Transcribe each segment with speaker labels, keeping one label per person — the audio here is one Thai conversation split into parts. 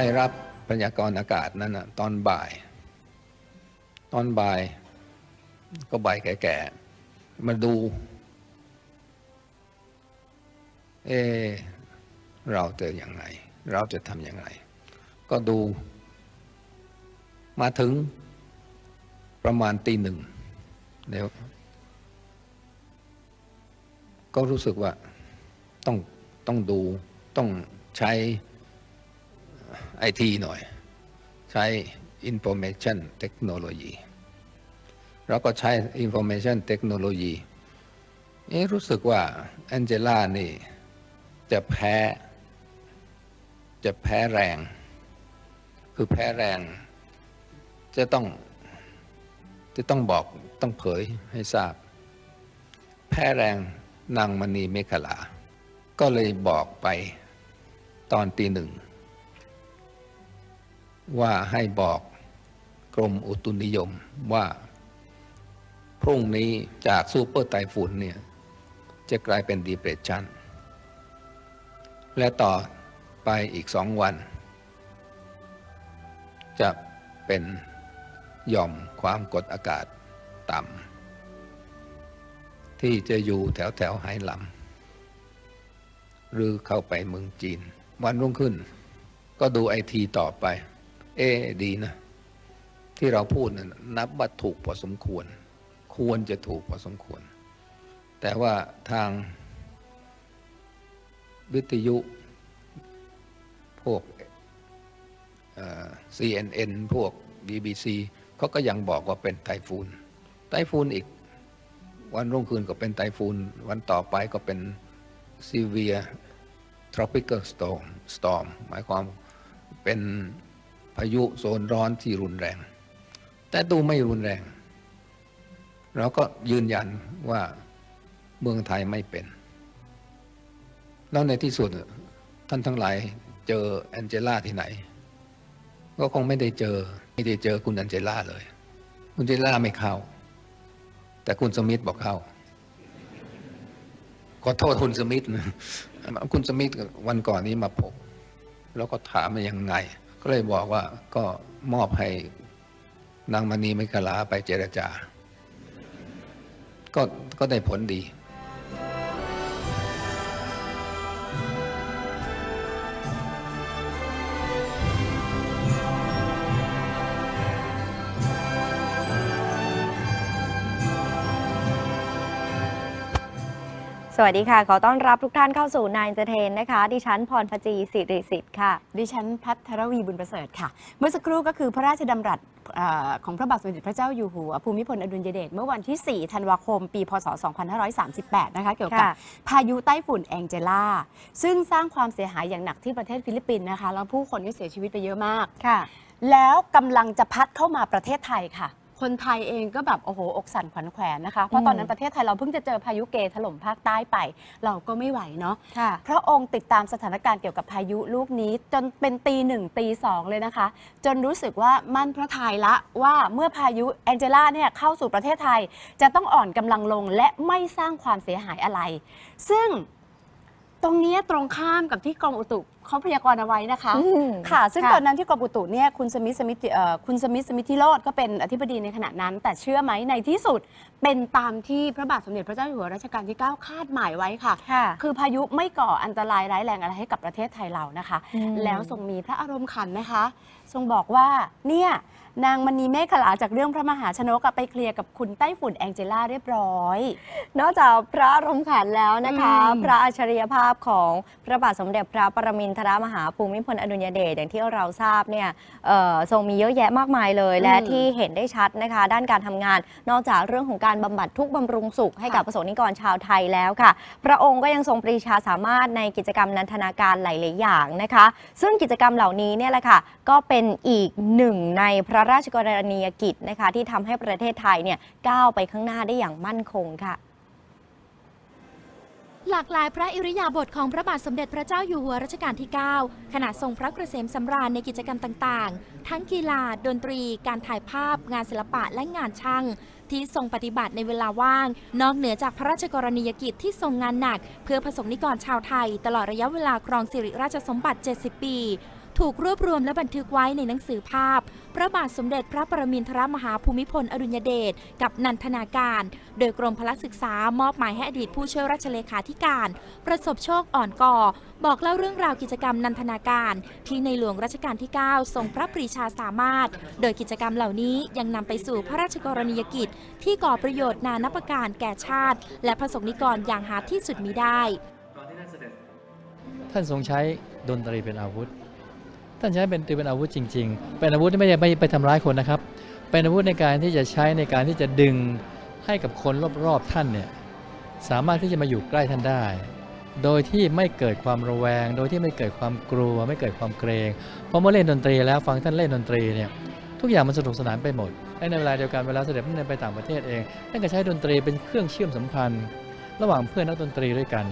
Speaker 1: ได้รับพยากรณ์อากาศนั้นนะตอนบ่าย ตอนบ่าย ก็บ่ายแก่ๆมาดู เอ เราจะยังไงเราจะทำยังไงก็ดู มาถึงประมาณตีหนึ่งเดี๋ยวก็รู้สึกว่าต้องต้องดูต้องใช้ ไอทีหน่อย ใช้ Information Technology เราก็ใช้ Information Technology เอ๊ะรู้สึกว่าแองเจล่านี่จะแพ้ จะแพ้แรง คือแพ้แรง จะต้อง จะต้องบอกต้องเผยให้ทราบ แพ้แรงนางมณีเมขลา ก็เลยบอกไปตอนตีหนึ่ง ว่าให้บอกกรมอุตุนิยมว่า พรุ่งนี้จากซูเปอร์ไตฟุนเนี่ย จะกลายเป็นดีเปรสชันและต่อไปอีกสองวัน จะเป็นหย่อมความกดอากาศต่ำที่จะอยู่แถวแถวไหหลำหรือเข้าไปเมืองจีน วันรุ่งขึ้น ก็ดูไอทีต่อไป เอ ดีนะ ที่เราพูดนะนับว่าถูกพอสมควร ควรจะถูกพอสมควร แต่ว่าทางวิทยุ พวกเอ CNN พวก BBC เขาก็ยังบอกว่าเป็นไต้ฝุ่นไต้ฝุ่นอีก วันรุ่งคืนก็เป็นไต้ฝุ่นวันต่อไปก็เป็น severe tropical storm storm หมายความเป็น พายุโซนร้อนที่รุนแรง แต่ดูไม่รุนแรง เราก็ยืนยันว่าเมืองไทยไม่เป็น แล้วในที่สุดท่านทั้งหลายเจอแองเจล่าที่ไหน ก็คงไม่ได้เจอ ไม่ได้เจอคุณแองเจล่าเลย คุณแองเจล่าไม่เข้า แต่คุณสมิธบอกเข้า ขอโทษคุณสมิธนะคุณสมิธวันก่อนนี้มาพบแล้วก็ถามมายังไง ก็เลยบอกว่าก็มอบให้นางมณีไมกลาไปเจรจาก็ก็ได้ผลดี
Speaker 2: สวัสดีค่ะ ขอต้อนรับทุกท่านเข้าสู่นายเจเทนนะคะ ดิฉันพรพจีสิริสิทธิ์ค่ะ
Speaker 3: ดิฉันพัทรวีบุญประเสริฐค่ะ เมื่อสักครู่ก็คือพระราชดำรัสเออของพระบาทสมเด็จพระเจ้าอยู่หัวภูมิพลอดุลยเดชเมื่อวันที่ 4 ธันวาคม ปี พศ 2538 นะคะ เกี่ยวกับ
Speaker 2: ค่ะ
Speaker 3: พายุไต้ฝุ่นแองเจล่า ซึ่งสร้างความเสียหายอย่างหนักที่ประเทศฟิลิปปินส์นะคะ แล้วผู้คนก็เสียชีวิตไปเยอะมาก
Speaker 2: ค่ะ
Speaker 3: แล้วกำลังจะพัดเข้ามาประเทศไทยค่ะ คนไทยเองก็แบบโอ้โหอกสั่นขวัญแขวนนะคะ เพราะตอนนั้นประเทศไทยเราเพิ่งจะเจอพายุเกถล่มภาคใต้ไป เราก็ไม่ไหวเนาะ
Speaker 2: ค่ะ
Speaker 3: พระองค์ติดตามสถานการณ์เกี่ยวกับพายุลูกนี้ จนเป็นตีหนึ่งตีสองเลยนะคะ จนรู้สึกว่ามั่นพระทัยละว่าเมื่อพายุแองเจล่าเนี่ยเข้าสู่ประเทศไทย จะต้องอ่อนกำลังลงและไม่สร้างความเสียหายอะไร ซึ่งตรงเนี้ยตรงข้ามกับที่กรมอุตุ เขาพยากรณ์เอาไว้นะคะ
Speaker 2: อืม
Speaker 3: ค่ะ ซึ่ง
Speaker 2: ค่ะ
Speaker 3: ตอนนั้นที่กรมอุตุเนี่ยคุณสมิธสมิธเอ่อคุณสมิธสมิทธิโรธก็เป็นอธิบดีในขณะนั้น แต่เชื่อไหมในที่สุดเป็นตามที่พระบาทสมเด็จพระเจ้าอยู่หัวรัชกาลที่ 9 คาดหมายไว้ค่ะ
Speaker 2: ค่ะ
Speaker 3: คือพายุไม่ก่ออันตรายร้ายแรงอะไรให้กับประเทศไทยเรานะคะ
Speaker 2: อืม
Speaker 3: แล้วทรงมีพระอารมณ์ขันนะคะ ทรงบอกว่าเนี่ยนางมณีเมฆขลาจากเรื่องพระมหาชนกอะไปเคลียร์กับคุณไต้ฝุ่นแองเจล่าเรียบร้อย
Speaker 2: นอกจากพระอารมณ์ขันแล้วนะคะ
Speaker 3: อืม
Speaker 2: พระอัจฉริยภาพของพระบาทสมเด็จพระปรมินทรมหาภูมิพลอดุลยเดชอย่างที่เราทราบเนี่ยเอ่อทรงมีเยอะแยะมากมายเลย และที่เห็นได้ชัดนะคะ ด้านการทำงาน นอกจากเรื่องของการบำบัดทุกข์บำรุงสุขให้กับประสงค์นิกรชาวไทยแล้วค่ะ พระองค์ก็ยังทรงปรีชาสามารถในกิจกรรมนันทนาการหลาย ๆ อย่างนะคะ ซึ่งกิจกรรมเหล่านี้เนี่ยแหละค่ะก็เป็นอีกหนึ่งในพระราชกรณียกิจนะคะที่ทำให้ประเทศไทยเนี่ยก้าวไปข้างหน้าได้อย่างมั่นคงค่ะ
Speaker 4: หลากหลายพระอิริยาบถของพระบาทสมเด็จพระเจ้าอยู่หัวรัชกาลที่ 9 ขณะทรงพระเกษมสำราญในกิจกรรมต่างๆ ทั้งกีฬา ดนตรี การถ่ายภาพ งานศิลปะและงานช่าง ที่ทรงปฏิบัติในเวลาว่าง นอกเหนือจากพระราชกรณียกิจที่ทรงงานหนัก เพื่อผสมนิกรชาวไทย ตลอดระยะเวลาครองสิริราชสมบัติ 70 ปี ถูกรวบรวมและบันทึกไว้ในหนังสือภาพ พระบาทสมเด็จพระปรมินทรมหาภูมิพลอดุลยเดชกับนันทนาการ โดยกรมพละศึกษามอบหมายให้อดีตผู้ช่วยราชเลขาธิการ ประสบโชคอ่อนก่อ บอกเล่าเรื่องราวกิจกรรมนันทนาการ ที่ในหลวงรัชกาลที่ 9 ทรงพระปรีชาสามารถ โดยกิจกรรมเหล่านี้ยังนำไปสู่พระราชกรณียกิจ ที่ก่อประโยชน์นานับประการแก่ชาติ และประสงค์นิกรอย่างหาที่สุดมิได้
Speaker 5: ท่านทรงใช้ดนตรีเป็นอาวุธ ท่านใช้เป็นตรีเป็นอาวุธจริง ๆ เป็นอาวุธที่ไม่ได้ไม่ไปทำร้ายคนนะครับ เป็นอาวุธในการที่จะใช้ในการที่จะดึงให้กับคนรอบๆท่านเนี่ยสามารถที่จะมาอยู่ใกล้ท่านได้ โดยที่ไม่เกิดความระแวง โดยที่ไม่เกิดความกลัว ไม่เกิดความเกรงเพราะเมื่อเล่นดนตรีแล้วฟังท่านเล่นดนตรีเนี่ยทุกอย่างมันสนุกสนานไปหมดและในเวลาเดียวกันเวลาเสด็จพระนไปต่างประเทศเองท่านก็ใช้ดนตรีเป็นเครื่องเชื่อมสัมพันธ์ ระหว่างเพื่อนนักดนตรีด้วยกัน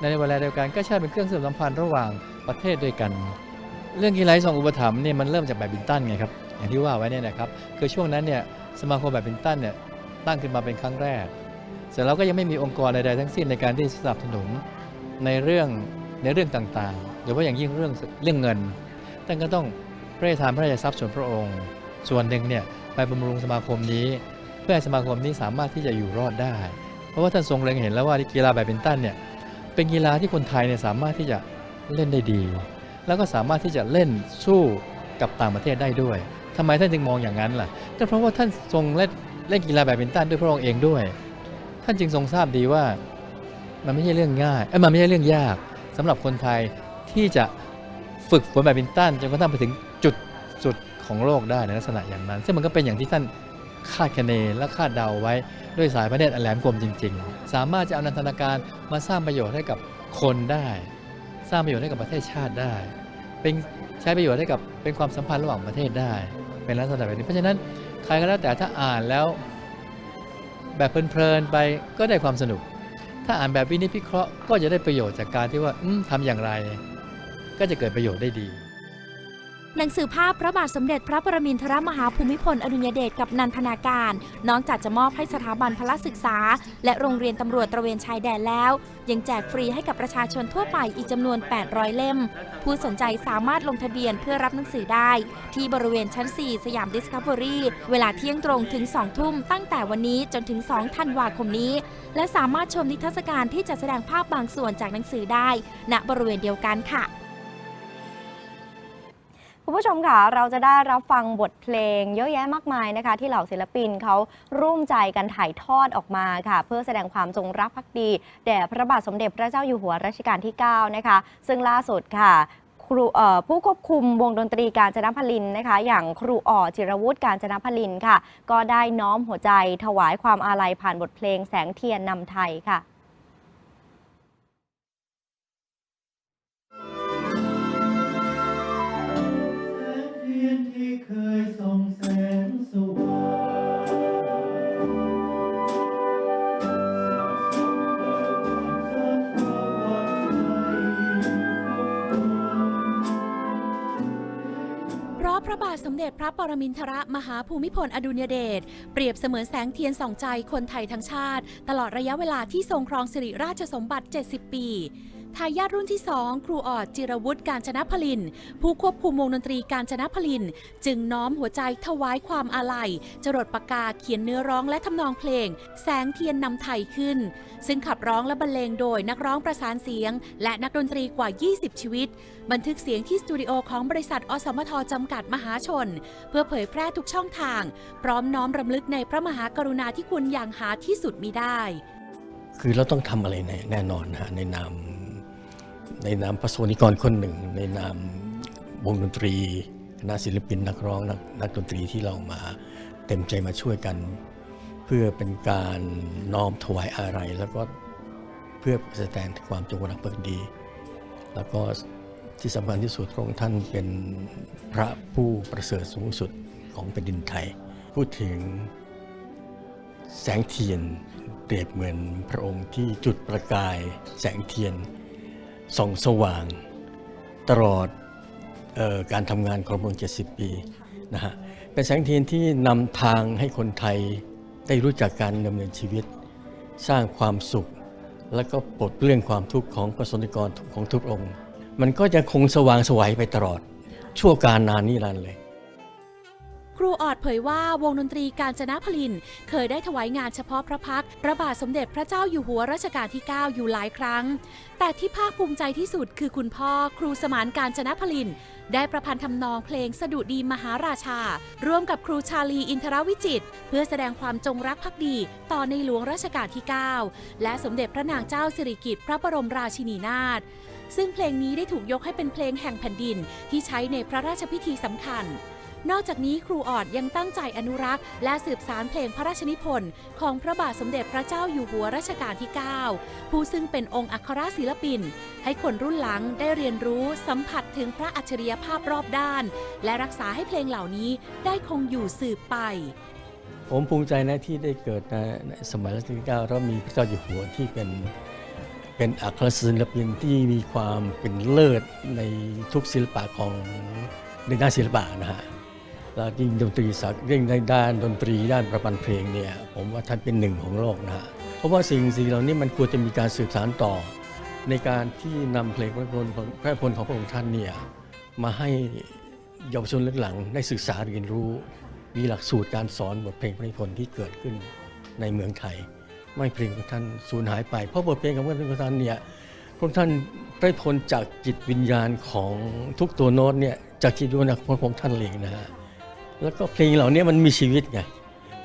Speaker 5: ในเวลาเดียวกันก็ใช้เป็นเครื่องเชื่อมสัมพันธ์ระหว่างประเทศด้วยกัน เรื่องกีฬาที่ทรงอุปถัมภ์เนี่ยมันเริ่มจากแบดมินตันไงครับอย่างที่ว่าไว้เนี่ยนะครับคือช่วงนั้นเนี่ยสมาคมแบดมินตันเนี่ยตั้งขึ้นมาเป็นครั้งแรก เสร็จแล้วก็ยังไม่มีองค์กรใดๆทั้งสิ้นในการที่สนับสนุนในเรื่องในเรื่องต่างๆโดยเฉพาะอย่างยิ่งเรื่องเรื่องเงินท่านก็ต้องพระราชทานพระราชทรัพย์ส่วนพระองค์ ส่วนหนึ่งเนี่ยไปบำรุงสมาคมนี้ เพื่อให้สมาคมนี้สามารถที่จะอยู่รอดได้ เพราะว่าท่านทรงเล็งเห็นแล้วว่ากีฬาแบดมินตันเนี่ยเป็นกีฬาที่คนไทยเนี่ยสามารถที่จะเล่นได้ดี แล้วก็สามารถที่จะเล่นสู้กับต่างประเทศได้ด้วยทำไมท่านจึงมองอย่างนั้นล่ะ ก็เพราะว่าท่านทรงเล่นเล่นกีฬาแบดมินตันด้วยพระองค์เองด้วย ท่านจึงทรงทราบดีว่ามันไม่ใช่เรื่องง่ายเอ้มันไม่ใช่เรื่องยากสำหรับคนไทยที่จะฝึกฝนแบดมินตันจนกระทั่งไปถึงจุดสุดของโลกได้ในลักษณะอย่างนั้น ซึ่งมันก็เป็นอย่างที่ท่านคาดคะเนและคาดเดาไว้ด้วยสายพระเนตรอันแหลมคมจริง ๆ สามารถจะเอานันทนาการมาสร้างประโยชน์ให้กับคนได้ ร้างประโยชน์ให้กับประเทศชาติได้ เป็นใช้ประโยชน์ให้กับเป็นความสัมพันธ์ระหว่างประเทศได้ เป็นลักษณะแบบนี้เพราะฉะนั้นใครก็แล้วแต่ถ้าอ่านแล้วแบบเพลินๆไปก็ได้ความสนุก ถ้าอ่านแบบวินิจพิเคราะห์ก็จะได้ประโยชน์จากการที่ว่าอืมทำอย่างไร ก็จะเกิดประโยชน์ได้ดี
Speaker 4: หนังสือภาพพระบาทสมเด็จพระปรมินทรมหาภูมิพลอดุลยเดชกับนันทนาการ นอกจากจะมอบให้สถาบันพละศึกษา และโรงเรียนตำรวจตระเวนชายแดนแล้ว ยังแจกฟรีให้กับประชาชนทั่วไปอีกจำนวน 800 เล่ม ผู้สนใจสามารถลงทะเบียนเพื่อรับหนังสือได้ ที่บริเวณชั้น 4 สยามดิสคัฟเวอรี่เวลาเที่ยงตรงถึง 2 ทุ่มตั้งแต่วันนี้จนถึง 2 ธันวาคมนี้ และสามารถชมนิทรรศการที่จะแสดงภาพบางส่วนจากหนังสือได้ ณบริเวณเดียวกันค่ะ
Speaker 2: คุณผู้ชมค่ะเราจะได้รับฟังบทเพลงเยอะแยะมากมายนะคะ ที่เหล่าศิลปินเขาร่วมใจกันถ่ายทอดออกมาค่ะ เพื่อแสดงความจงรักภักดีแด่พระบาทสมเด็จพระเจ้าอยู่หัวรัชกาลที่ 9 นะคะ ซึ่งล่าสุดค่ะครูผู้ควบคุมวงดนตรีการจนพลินนะคะ อย่างครูอ่อจิรวุฒิการจนพลินค่ะ ก็ได้น้อมหัวใจถวายความอาลัยผ่านบทเพลงแสงเทียนนำไทยค่ะ
Speaker 6: เคยส่องแสงสว่างเพ
Speaker 4: ราะพระบาทสมเด็จพระปรมินทรมหาภูมิพลอดุลยเดชเปรียบเสมือนแสงเทียนส่องใจคนไทยทั้งชาติ ตลอดระยะเวลาที่ทรงครองสิริราชสมบัติ 70 ปี ทายาทรุ่นที่ 2 ครูออดจิรวุฒิการชนะพลิน ผู้ควบคุมวงดนตรีการชนะพลิน จึงน้อมหัวใจถวายความอาลัยจรดปากกาเขียนเนื้อร้องและทำนองเพลง แสงเทียนนำไทยขึ้น ซึ่งขับร้องและบรรเลงโดยนักร้องประสานเสียง และนักดนตรีกว่า 20 ชีวิต บันทึกเสียงที่สตูดิโอของบริษัทอสมทจำกัดมหาชน เพื่อเผยแพร่ทุกช่องทาง พร้อมน้อมรำลึกในพระมหากรุณาธิคุณอย่างหาที่สุดมิได้
Speaker 7: คือเราต้องทำอะไรแน่นอนนะในนาม ในนามประสบนิกรคนหนึ่ง ในนามวงดนตรีคณะศิลปินนักร้องนักนักดนตรีที่เรามาเต็มใจมาช่วยกัน เพื่อเป็นการน้อมถวายอะไรแล้วก็เพื่อแสดงถึงความจงรักภักดี แล้วก็ที่สำคัญที่สุดพระองค์ท่านเป็นพระผู้ประเสริฐสูงสุดของแผ่นดินไทย พูดถึงแสงเทียนเปรียบเหมือนพระองค์ที่จุดประกายแสงเทียน ส่องสว่าง ตลอดออการทำงานของพระอง 70 ปีนะฮะเป็นแสงเทียนที่นำทางให้คนไทยได้รู้จักการดำเนินชีวิต สร้างความสุข และก็ปลดเปลื้องความทุกข์ของประสนิกรของทุกองค์ มันก็จะคงสว่างสวัยไปตลอด ชั่วการนานนิรันดร์เลย
Speaker 8: ครูออดเผยว่าวงดนตรีการจนะพลิน เคยได้ถวายงานเฉพาะพระพักพระบาทสมเด็จพระเจ้าอยู่หัวรัชกาลที่ 9 อยู่หลายครั้ง แต่ที่ภาคภูมิใจที่สุดคือคุณพ่อครูสมานการจนะพลิน ได้ประพันธ์ทำนองเพลงสดุดีมหาราชา ร่วมกับครูชาลีอินทรวิจิต เพื่อแสดงความจงรักภักดี ต่อในหลวงรัชกาลที่ 9 และสมเด็จพระนางเจ้าสิริกิติ์พระบรมราชินีนาถซึ่งเพลงนี้ได้ถูกยกให้เป็นเพลงแห่งแผ่นดินที่ใช้ในพระราชพิธีสำคัญ นอกจากนี้ครูออดยังตั้งใจอนุรักษ์ และสืบสารเพลงพระราชนิพนธ์ของพระบาทสมเด็จพระเจ้าอยู่หัวรัชกาลที่ 9 ผู้ซึ่งเป็นองค์อัครศิลปิน ให้คนรุ่นหลังได้เรียนรู้สัมผัสถึงพระอัจฉริยภาพรอบด้าน และรักษาให้เพลงเหล่านี้ได้คงอยู่สืบไป
Speaker 7: ผมภูมิใจนะที่ได้เกิดในสมัยรัชกาลที่เก้าแล้วมีพระเจ้าอยู่หัวที่เป็นเป็นอัครศิลปินที่มีความเป็นเลิศในทุกศิลปะของในด้านศิลปะนะฮะ แล้วยิ่งดนตรีสากยิ่งในด้านดนตรีด้านประพันธ์เพลงเนี่ยผมว่าท่านเป็นหนึ่งของโลกนะฮะเพราะว่าสิ่งสิ่งเหล่านี้มันควรจะมีการสืบสานต่อ ในการที่นำเพลงพระพลพระพลของพระองค์ท่านเนี่ยมาให้เยาวชนรุ่นหลังได้ศึกษาเรียนรู้ มีหลักสูตรการสอนบทเพลงพระพนธ์ที่เกิดขึ้นในเมืองไทย ไม่เพลงของท่านสูญหายไป เพราะบทเพลงของพระองค์ท่านเนี่ยพระองค์ท่านได้พ้นจากจิตวิญญาณของทุกตัวโน้ตเนี่ยจากจิตวิญญาณของพระองค์ท่านเองนะฮะ แล้วก็เพลงเหล่านี้มันมีชีวิตไง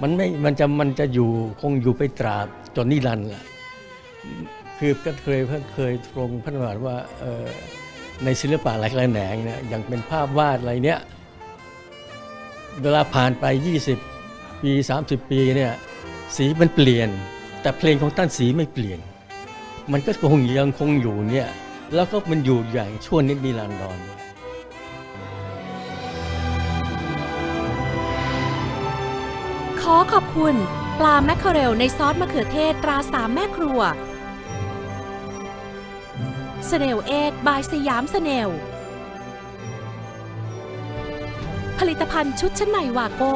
Speaker 7: มันไม่มันจะมันจะอยู่คงอยู่ไปตราบจนนิรันดร์แหละคือก็เคยเพิ่งเคยตรงพระนามว่าในศิลปะหลายแขนงเนี่ยอย่างเป็นภาพวาดอะไรเนี้ยเวลาผ่านไป 20 ปี 30 ปีเนี่ยสีมันเปลี่ยน แต่เพลงของท่านสีไม่เปลี่ยน มันก็คงยังคงอยู่เนี่ยแล้วก็มันอยู่อย่างชั่วนิดนิรันดร
Speaker 8: อขอบคุณ ปลาแมคเคอเรลในซอสมะเขือเทศตราสามแม่ครัวสเนลเอ็ดบายสยามสเนล ผลิตภัณฑ์ชุดชั้นในวาโก้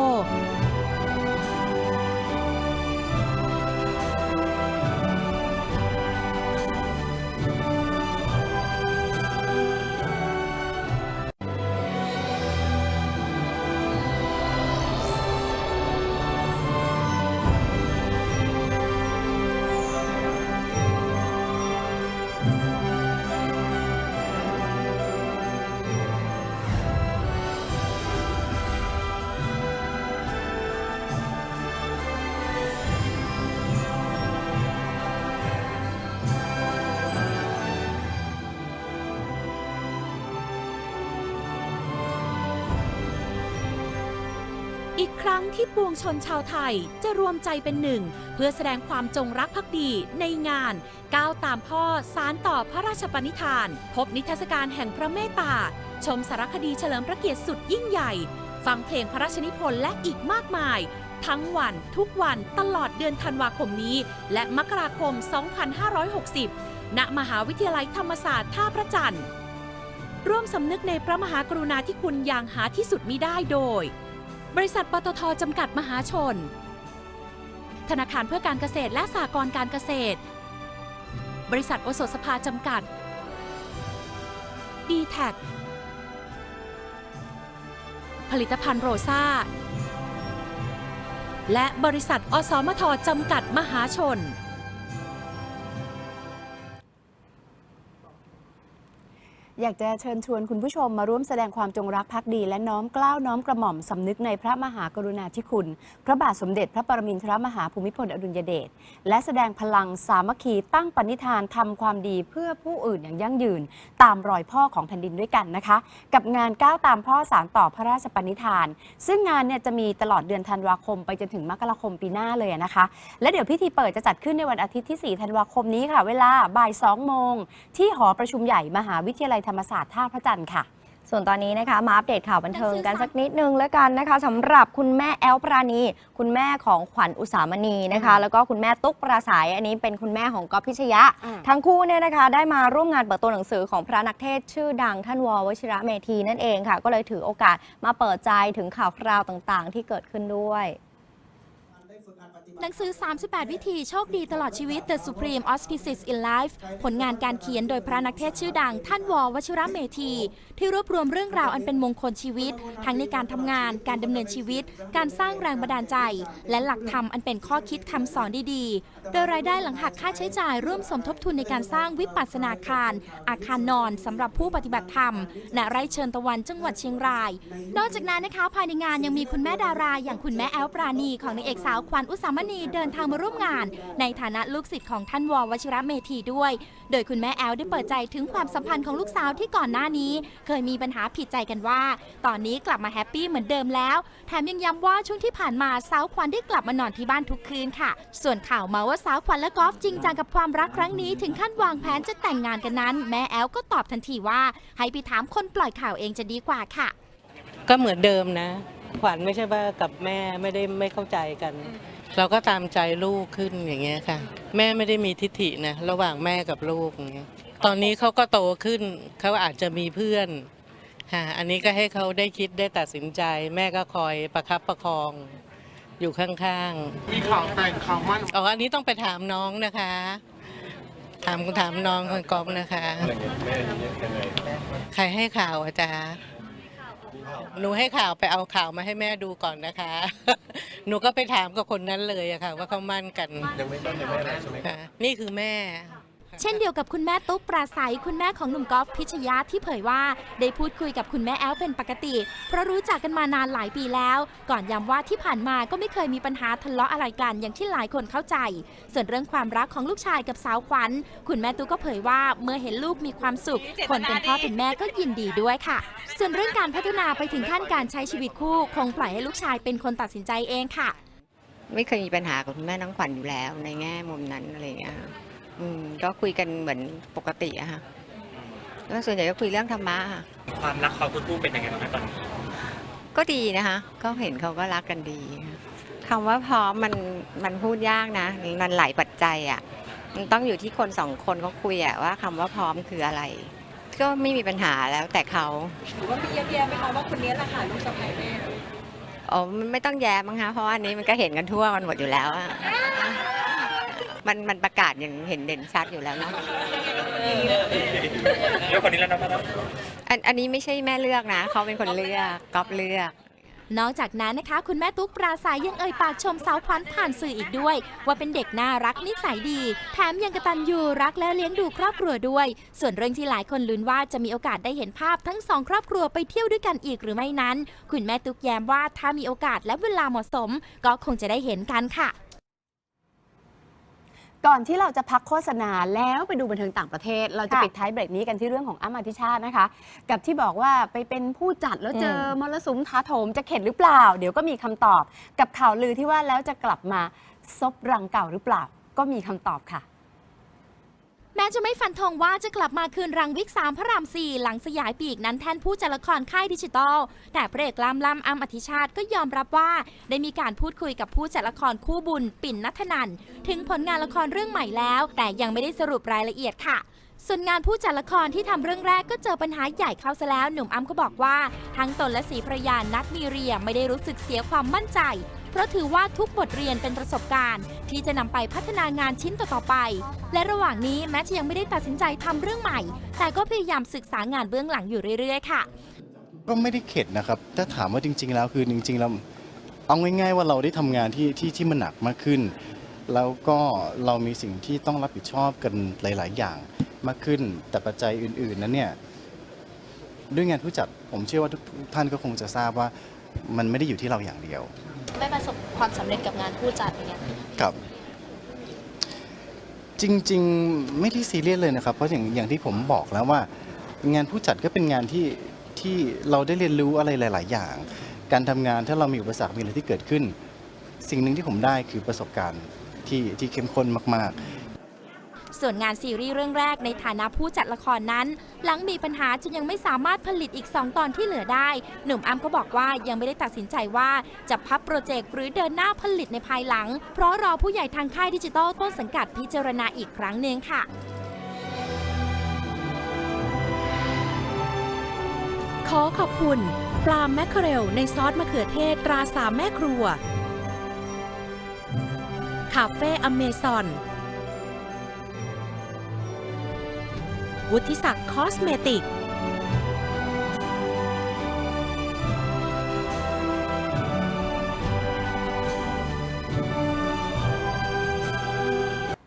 Speaker 8: ครั้งที่ปวงชนชาวไทยจะรวมใจเป็นหนึ่ง เพื่อแสดงความจงรักภักดีในงาน ก้าวตามพ่อสารต่อพระราชปณิธาน พบนิทรรศการแห่งพระเมตตา ชมสารคดีเฉลิมพระเกียรติสุดยิ่งใหญ่ ฟังเพลงพระราชนิพนธ์และอีกมากมาย ทั้งวันทุกวันตลอดเดือนธันวาคมนี้ และมกราคม 2560 ณ มหาวิทยาลัยธรรมศาสตร์ท่าพระจันทร์ร่วมสำนึกในพระมหากรุณาธิคุณอย่างหาที่สุดมิได้โดย บริษัทปตทจำกัดมหาชน ธนาคารเพื่อการเกษตรและสหกรณ์การเกษตร บริษัทโอสถสภาจำกัด d t แทผลิตภัณฑ์โรซ่าและบริษัทอสมทจำกัดมหาชน
Speaker 3: อยากจะเชิญชวนคุณผู้ชมมาร่วมแสดงความจงรักภักดี และน้อมเกล้าวน้อมกระหม่อมสำนึกในพระมหากรุณาธิคุณ พระบาทสมเด็จพระปรมินทรมหาภูมิพลอดุลยเดชและแสดงพลังสามัคคีตั้งปณิธานทำความดีเพื่อผู้อื่นอย่างยั่งยืน ตามรอยพ่อของแผ่นดินด้วยกันนะคะ กับงานก้าวตามพ่อสารต่อพระราชปณิธาน ซึ่งงานเนี่ยจะมีตลอดเดือนธันวาคม ไปจนถึงมกราคมปีหน้าเลยนะคะ และเดี๋ยวพิธีเปิดจะจัดขึ้นในวันอาทิตย์ที่ 4 ธันวาคมนี้ค่ะ เวลาบ่าย 2 โมง ที่หอประชุมใหญ่มหาวิทยาลัยธรรมศาสตร์ท่าพระจันทร์ค่ะ
Speaker 2: ส่วนตอนนี้นะคะมาอัปเดตข่าวบันเทิงกันสักนิดนึงแล้วกันนะคะสำหรับคุณแม่แอลปราณี คุณแม่ของขวัญอุสามณีนะคะ แล้วก็คุณแม่ตุ๊กปราศัยอันนี้เป็นคุณแม่ของก๊อฟพิชยะ
Speaker 3: อ่า
Speaker 2: ทั้งคู่เนี่ยนะคะ ได้มาร่วมงานเปิดตัวหนังสือของพระนักเทศน์ชื่อดังท่านววชิระเมธีนั่นเองค่ะ ก็เลยถือโอกาสมาเปิดใจถึงข่าวคราวต่างๆ ที่เกิดขึ้นด้วย
Speaker 9: ได้ฝึก
Speaker 4: หนังสือ 38 วิธีโชคดีตลอดชีวิต The Supreme Auspices in Life ผลงานการเขียนโดยพระนักเทศชื่อดัง ท่านววชิระเมธี ที่รวบรวมเรื่องราวอันเป็นมงคลชีวิต ทั้งในการทำงาน การดำเนินชีวิต การสร้างแรงบันดาลใจ และหลักธรรมอันเป็นข้อคิดคำสอนดีๆ โดยรายได้หลังหักค่าใช้จ่ายร่วมสมทบทุนในการสร้างวิปัสสนาคาร อาคารนอนสำหรับผู้ปฏิบัติธรรมณไร่เชิญตะวันจังหวัดเชียงราย นอกจากนั้นนะคะภายในงานยังมีคุณแม่ดาราอย่างคุณแม่แอลปราณีของนางเอกสาวขวัญอุสามณีเดินทางมาร่วมงาน ในฐานะลูกศิษย์ของท่านววชิระเมธีด้วย โดยคุณแม่แอลได้เปิดใจถึงความสัมพันธ์ของลูกสาวที่ก่อนหน้านี้ เคยมีปัญหาผิดใจกันว่า ตอนนี้กลับมาแฮปปี้เหมือนเดิมแล้วแถมยังย้ำว่าช่วงที่ผ่านมาสาวขวัญได้กลับมานอนที่บ้านทุกคืนค่ะ ส่วนข่าวมาว่าสาวขวัญและกอล์ฟจริงจังกับความรักครั้งนี้ถึงขั้นวางแผนจะแต่งงานกันนั้น แม่แอลก็ตอบทันทีว่า ให้ไปถามคนปล่อยข่าวเองจะดีกว่าค่ะ
Speaker 10: ก็เหมือนเดิมนะ ขวัญไม่ใช่ว่ากับแม่ไม่ได้ไม่เข้าใจกัน เราก็ตามใจลูกขึ้นอย่างเงี้ยค่ะ แม่ไม่ได้มีทิฐินะระหว่างแม่กับลูกอย่างเงี้ยตอนนี้เขาก็โตขึ้นเขาอาจจะมีเพื่อนค่ะอันนี้ก็ให้เขาได้คิดได้ตัดสินใจ แม่ก็คอยประคับประคอง อยู่ข้างๆ
Speaker 11: มีข่าวแต่งข่าวมั่น
Speaker 10: อ๋ออันนี้ต้องไปถามน้องนะคะ ถามถามน้องคนกอฟนะคะใครให้ข่าวอาจารย์ หนูให้ข่าวไปเอาข่าวมาให้แม่ดูก่อนนะคะ หนูก็ไปถามกับคนนั้นเลยอะค่ะ ว่าเขามั่นกันยังไม่ต้องแม่ใช่ไหมคะนี่คือแม่
Speaker 4: เช่นเดียวกับคุณแม่ตุ๊กปราศัยคุณแม่ของหนุ่มกอล์ฟพิชยาที่เผยว่า ได้พูดคุยกับคุณแม่แอลเป็นปกติ เพราะรู้จักกันมานานหลายปีแล้ว ก่อนย้ำว่าที่ผ่านมาก็ไม่เคยมีปัญหาทะเลาะอะไรกันอย่างที่หลายคนเข้าใจ ส่วนเรื่องความรักของลูกชายกับสาวขวัญคุณแม่ตุ๊กก็เผยว่าเมื่อเห็นลูกมีความสุข คนเป็นพ่อเป็นแม่ก็ยินดีด้วยค่ะ ส่วนเรื่องการพัฒนาไปถึงขั้นการใช้ชีวิตคู่ คงปล่อยให้ลูกชายเป็นคนตัดสินใจเองค่ะ
Speaker 12: ไม่เคยมีปัญหากับคุณแม่น้องขวัญอยู่แล้วในแง่มุมนั้นอะไรอย่างเงี้ย อืมก็คุยกันเหมือนปกติอะค่ะแล้วส่วนใหญ่ก็คุยเรื่องธรรมะค่ะ
Speaker 13: ความรักเขาคุณคู่เป็นยังไงบ้างคะตอนนี้
Speaker 12: ก็ดีนะคะ ก็เห็นเขาก็รักกันดีคำว่าพร้อมมันมันพูดยากนะ มันหลายปัจจัยอะมันต้องอยู่ที่คนสองคนเขาคุยอะว่าคำว่าพร้อมคืออะไร ก็ไม่มีปัญหาแล้วแต่เขา
Speaker 14: ถือว่ามีเยียบๆไหมคะว่าคนนี้แหละค่ะลูกสะใภ้แม่
Speaker 12: อ๋อมันไม่ต้องแย้มมั้งคะเพราะว่าอันนี้มันก็เห็นกันทั่วมันหมดอยู่แล้วอะ มันมันประกาศอย่างเห็นเด่นชัดอยู่แล้วเนาะ
Speaker 13: แล้วคนนี้แล้วนะพ่อ
Speaker 12: อันอันนี้ไม่ใช่แม่เลือกนะ เขาเป็นคนเลือกก๊อฟเลือก
Speaker 4: นอกจากนั้นนะคะ คุณแม่ตุ๊กปราศัยยังเอ่ยปากชมสาวขวัญผ่านสื่ออีกด้วย ว่าเป็นเด็กน่ารักนิสัยดี แถมยังกระตันยูรักและเลี้ยงดูครอบครัวด้วย ส่วนเรื่องที่หลายคนลุ้นว่าจะมีโอกาสได้เห็นภาพทั้งสองครอบครัวไปเที่ยวด้วยกันอีกหรือไม่นั้น คุณแม่ตุ๊กแย้มว่าถ้ามีโอกาสและเวลาเหมาะสม ก็คงจะได้เห็นกันค่ะ
Speaker 3: ก่อนที่เราจะพักโฆษณาแล้วไปดูบันเทิงต่างประเทศ เราจะ
Speaker 2: ค่ะ
Speaker 3: ปิดท้ายเบรกนี้กันที่เรื่องของอ้ำอธิชาตินะคะ กับที่บอกว่าไปเป็นผู้จัดแล้วเจออ
Speaker 2: ม
Speaker 3: มรสุมท้าโถมจะเข็ดหรือเปล่า เดี๋ยวก็มีคำตอบ กับข่าวลือที่ว่าแล้วจะกลับมาซบรังเก่าหรือเปล่า ก็มีคำตอบค่ะ
Speaker 4: แม้จะไม่ฟันธงว่าจะกลับมาคืนรังวิกสามพระรามสี่หลังสยายปีกนั้นแทนผู้จัดละครค่ายดิจิตอล แต่พระเอกล่ำลำอ้ำอธิชาติก็ยอมรับว่า ได้มีการพูดคุยกับผู้จัดละครคู่บุญ ปิ่นนัทนันถึงผลงานละครเรื่องใหม่แล้ว แต่ยังไม่ได้สรุปรายละเอียดค่ะส่วนงานผู้จัดละครที่ทำเรื่องแรกก็เจอปัญหาใหญ่เข้าซะแล้วหนุ่มอ้ำก็บอกว่า ทั้งตนและสีภรรยานัดมีเรียไม่ได้รู้สึกเสียความมั่นใจ เพราะถือว่าทุกบทเรียนเป็นประสบการณ์ ที่จะนำไปพัฒนางานชิ้นต่อๆไป และระหว่างนี้แม้จะยังไม่ได้ตัดสินใจทำเรื่องใหม่ แต่ก็พยายามศึกษางานเบื้องหลังอยู่เรื่อยๆค่ะ
Speaker 15: ก็ไม่ได้เข็ดนะครับ ถ้าถามว่าจริง ๆ แล้วคือจริงๆเราเอาง่ายๆว่าเราได้ทำงานที่ที่ที่มันหนักมากขึ้น แล้วก็เรามีสิ่งที่ต้องรับผิดชอบกันหลาย ๆ อย่างมากขึ้น แต่ปัจจัยอื่น ๆ นั้นเนี่ยด้วยงานผู้จัดผมเชื่อว่าทุกท่านก็คงจะทราบว่ามันไม่ได้อยู่ที่เราอย่างเดียว
Speaker 14: ไม่ประสบความสำเร็จกับงานผู้จัดอย่างเงี้ย
Speaker 15: ครับ จริงๆไม่ได้ซีเรียสเลยนะครับ เพราะอย่างอย่างที่ผมบอกแล้วว่า งานผู้จัดก็เป็นงานที่ที่เราได้เรียนรู้อะไรหลาย ๆ อย่าง การทำงานถ้าเรามีอุปสรรคมีอะไรที่เกิดขึ้น สิ่งหนึ่งที่ผมได้คือประสบการณ์ที่ที่เข้มข้นมาก ๆ
Speaker 4: ส่วนงานซีรีส์เรื่องแรกในฐานะผู้จัดละครนั้น หลังมีปัญหาจนยังไม่สามารถผลิตอีก 2 ตอนที่เหลือได้ หนุ่มอ้ำก็บอกว่ายังไม่ได้ตัดสินใจว่าจะพับโปรเจกต์หรือเดินหน้าผลิตในภายหลัง เพราะรอผู้ใหญ่ทางค่ายดิจิตอลต้นสังกัดพิจารณาอีกครั้งหนึ่งค่ะ
Speaker 8: ขอขอบคุณ ปลาแมคเคอเรลในซอสมะเขือเทศตราสามแม่ครัว คาเฟ่อเมซอน วุฒิศักดิ์คอสเมติก
Speaker 2: ว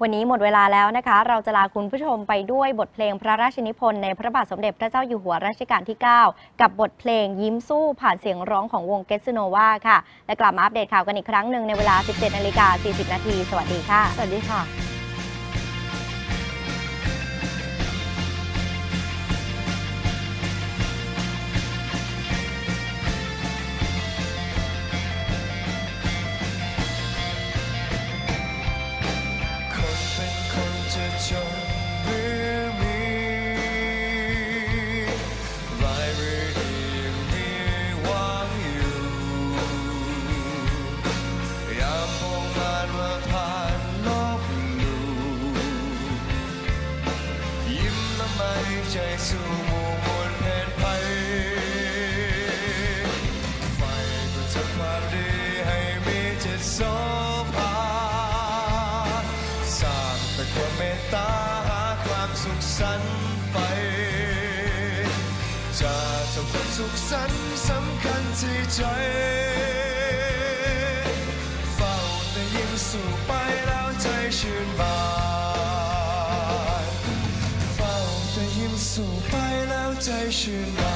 Speaker 2: ันนี้หมดเวลาแล้วนะคะ เราจะลาคุณผู้ชมไปด้วยบทเพลงพระราชนิพนธ์ในพระบาทสมเด็จพระเจ้าอยู่หัวรัชกาลที่ 9 กับบทเพลงยิ้มสู้ผ่านเสียงร้องของวงเกสโนวาค่ะ และกลับมาอัปเดตข่าวกันอีกครั้งหนึ่งในเวลา 17นาฬิกา40 นาที สวัสดีค่ะ
Speaker 6: สวัสดีค่ะ
Speaker 16: จะทำความสุขสันสำคัญที่ใจ เฝ้าแต่ยิ้มสู่ไปแล้วใจชื่นบานเฝ้าแต่ยิ้มสู่ไปแล้วใจชื่นบาน